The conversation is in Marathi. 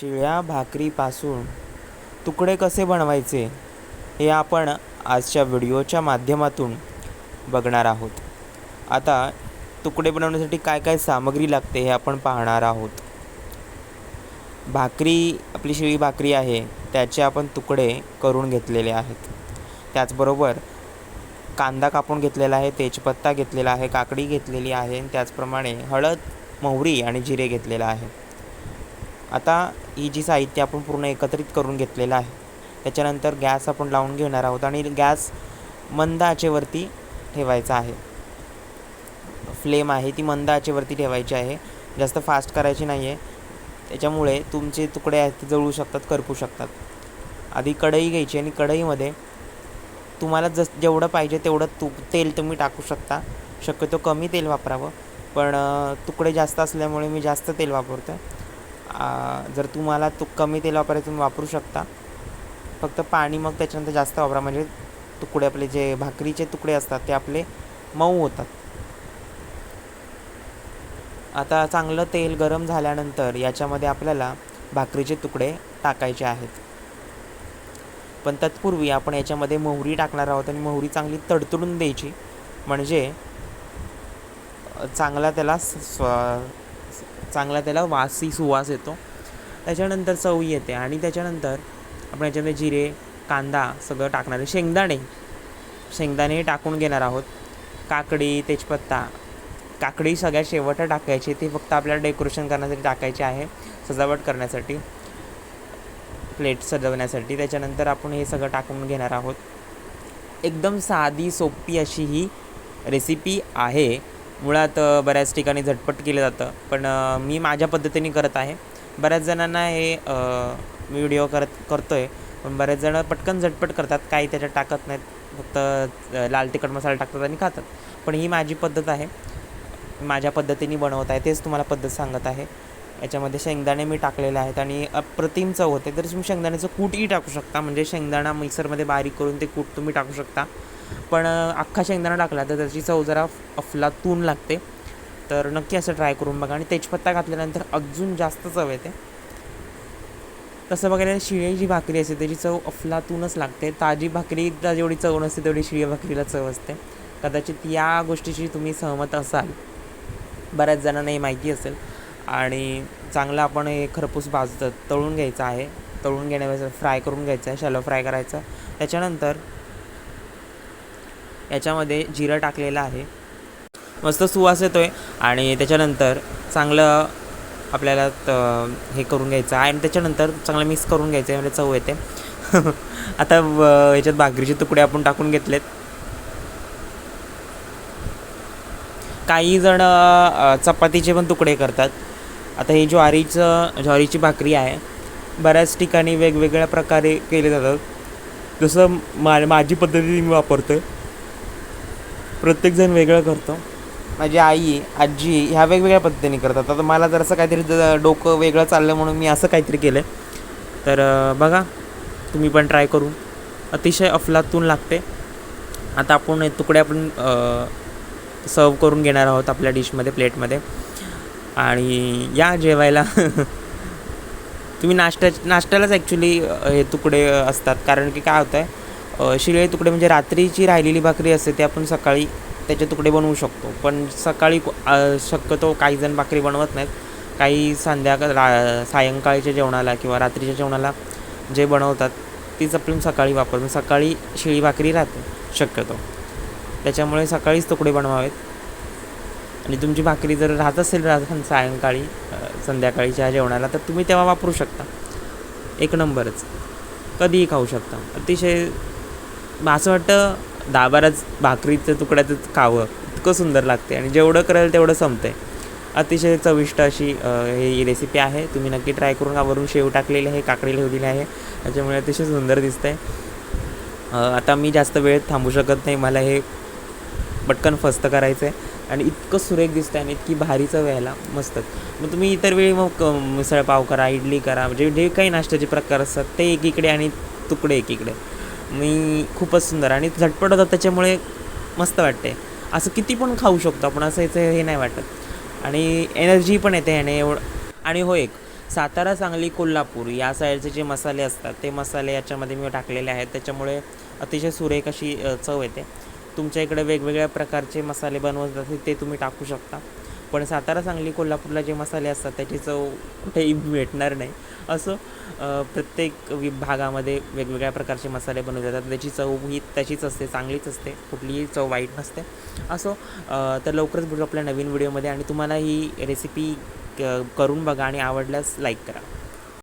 शिळ्या भाकरीपासून तुकडे कसे बनवायचे हे आपण आजच्या व्हिडिओच्या माध्यमातून बघणार आहोत. आता तुकडे बनवण्यासाठी काय काय सामग्री लागते हे आपण पाहणार आहोत. भाकरी आपली शिळी भाकरी आहे त्याचे आपण तुकडे करून घेतलेले आहेत. त्याचबरोबर कांदा कापून घेतलेला आहे तेजपत्ता घेतलेला आहे काकडी घेतलेली आहे आणि त्याचप्रमाणे हळद मोहरी आणि जिरे घेतलेलं आहे. आता ही जी साहित्य आपण पूर्ण एकत्रित करून घेतलेलं आहे. त्याच्यानंतर गॅस आपण लावून घेणार आहोत आणि गॅस मंद आचेवरती ठेवायचा आहे. फ्लेम आहे ती मंद आचेवरती ठेवायची आहे. जास्त फास्ट करायची नाही आहे त्याच्यामुळे तुमचे तुकडे आहेत ते जळू शकतात करपू शकतात. आधी कढई घ्यायची आणि कढईमध्ये तुम्हाला जस जेवढं पाहिजे तेवढं तूप तेल तुम्ही टाकू शकता. शक्यतो कमी तेल वापरावं. पण तुकडे जास्त असल्यामुळे मी जास्त तेल वापरतो आहे जर तुम्हाला तो कमी तेल वापरायचं तुम्ही वापरू शकता फक्त पाणी मग त्याच्यानंतर जास्त वापरा. म्हणजे तुकडे आपले जे भाकरीचे तुकडे असतात ते आपले मऊ होतात. आता चांगलं तेल गरम झाल्यानंतर याच्यामध्ये आपल्याला भाकरीचे तुकडे टाकायचे आहेत. पण तत्पूर्वी आपण याच्यामध्ये मोहरी टाकणार आहोत आणि मोहरी चांगली तडतडून द्यायची. म्हणजे चांगला त्याला स- स्व चांगला त्याला वासी सुवास येतो. त्याच्यानंतर चव येते आणि त्याच्यानंतर आपण याच्यामध्ये जिरे कांदा सगळं टाकणार आहे. शेंगदाणे शेंगदाणे टाकून घेणार आहोत. काकडी तेजपत्ता. काकडी सगळ्यात शेवटला टाकायची ती फक्त आपल्याला डेकोरेशन करण्यासाठी टाकायची आहे. सजावट करण्यासाठी. प्लेट सजवण्यासाठी. त्याच्यानंतर आपण हे सगळं टाकून घेणार आहोत. एकदम साधी सोपी अशी ही रेसिपी आहे. मुळात बऱ्याच ठिकाणी झटपट केलं जातं. पण मी माझ्या पद्धतीने करत आहे. बऱ्याच जणांना हे मी व्हिडिओ करत करतो आहे पण बरेच जणं पटकन झटपट करतात. काही त्याच्यात टाकत नाहीत. फक्त लाल तिखट मसाला टाकतात आणि खातात. पण ही माझी पद्धत आहे. माझ्या पद्धतीने बनवत आहे. तेच तुम्हाला पद्धत सांगत आहे. याच्यामध्ये शेंगदाणे मी टाकलेले आहेत आणि अप्रतिम चव होते. तर तुम्ही शेंगदाण्याचं कूटही टाकू शकता. म्हणजे शेंगदाणा मिक्सरमध्ये बारीक करून ते कूट तुम्ही टाकू शकता. पण अख्खा शेंगदाणा टाकला तर त्याची चव जरा अफलातून लागते. तर नक्की असं ट्राय करून बघा. आणि तेजपत्ता घातल्यानंतर अजून जास्त चव येते. तसं बघायला शिळी जी भाकरी असते त्याची चव अफलातूनच लागते. ताजी भाकरीला जेवढी चव नसते तेवढी शिळी भाकरीला चव असते. कदाचित या गोष्टीशी तुम्ही सहमत असाल. बऱ्याच जणांना हे माहिती असेल. आणि चांगलं आपण हे खरपूस भाजतं तळून घ्यायचं आहे. तळून घेण्यापेक्षा फ्राय करून घ्यायचं आहे शॅलो फ्राय करायचं त्याच्यानंतर याच्यामध्ये जिरं टाकलेलं आहे. मस्त सुवास येतो आहे आणि त्याच्यानंतर चांगलं आपल्याला हे करून घ्यायचं आहे आणि त्याच्यानंतर चांगलं मिक्स करून घ्यायचं आहे म्हणजे चव येते. आता व- याच्यात भाकरीचे तुकडे आपण टाकून घेतलेत. काही जण चपातीचे पण तुकडे करतात. आता हे ज्वारीचं ज्वारीची भाकरी आहे. बऱ्याच ठिकाणी वेगवेगळ्या प्रकारे केले जातात. जसं मा माझी पद्धती मी वापरतो आहे प्रत्येकजण वेगळं करतो. माझी आई आजी ह्या वेगवेगळ्या पद्धतीने करतात. आता मला जर असं काहीतरी ज- डोकं वेगळं चाललं म्हणून मी असं काहीतरी केलं आहे तर बघा तुम्ही पण ट्राय करून. अतिशय अफलातून लागते. आता आपण हे तुकडे आपण सर्व करून घेणार आहोत आपल्या डिशमध्ये प्लेटमध्ये. आणि या जेवायला. तुम्ही नाश्त्या नाश्त्यालाच ॲक्च्युली हे तुकडे अ, असतात. कारण की काय होतं आहे शिळे तुकडे म्हणजे रात्रीची राहिलेली भाकरी असते ते आपण सकाळी त्याचे तुकडे बनवू शकतो. पण सकाळी शक्यतो काही जण भाकरी बनवत नाहीत. काही संध्याकाळ रा सायंकाळच्या जेवणाला किंवा रात्रीच्या जेवणाला जे बनवतात तीच आपण सकाळी वापर. सकाळी शिळी भाकरी राहते शक्यतो. त्याच्यामुळे सकाळीच तुकडे बनवावेत. आणि तुमची भाकरी जर राहत असेल रा सायंकाळी संध्याकाळीच्या जेवणाला तर तुम्ही तेव्हा वापरू शकता. एक नंबरच. कधीही खाऊ शकता. अतिशय मग असं वाटतं दहा बाराच भाकरीचं तुकड्याचं खावं. इतकं सुंदर लागते आणि जेवढं करेल तेवढं संपतं आहे अतिशय चविष्ट अशी ही रेसिपी आहे. तुम्ही नक्की ट्राय करून वरून शेव टाकलेली आहे काकडी ठेवलेली आहे. त्याच्यामुळे अतिशय सुंदर दिसतं आहे आता मी जास्त वेळ थांबू शकत नाही. मला हे पटकन फस्त करायचं आहे आणि इतकं सुरेख दिसतं आहे आणि इतकी भारी चव यायला मस्तच मग तुम्ही इतर वेळी मग मिसळपाव करा इडली करा. म्हणजे जे काही नाश्त्याचे प्रकार असतात ते एकीकडे आणि तुकडे एकीकडे. मी खूपच सुंदर आणि झटपट होतात त्याच्यामुळे मस्त वाटते. असं किती पण खाऊ शकतो आपण असं याचं हे नाही वाटत. आणि एनर्जी पण येते ह्याने एवढं. आणि हो एक सातारा सांगली कोल्हापूर या साईडचे जे मसाले असतात ते मसाले याच्यामध्ये मी टाकलेले आहेत. त्याच्यामुळे अतिशय सुरेख अशी चव येते. तुमच्या इकडे वेगवेगळ्या प्रकारचे मसाले बनवत असतील ते तुम्ही टाकू शकता. पण सातारा सांगली कोल्हापूरला जे मसाले असतात त्याची चव कुठेही भेटणार नाही. असं प्रत्येक विभागामध्ये वेगवेगळ्या प्रकारचे मसाले बनवले जातात. त्याची चव ही तशीच असते चांगलीच असते. कुठलीही चव वाईट नसते. असो तर लवकरच भेटू आपल्या नवीन व्हिडिओमध्ये आणि तुम्हाला ही रेसिपी करून बघा आणि आवडल्यास लाईक करा.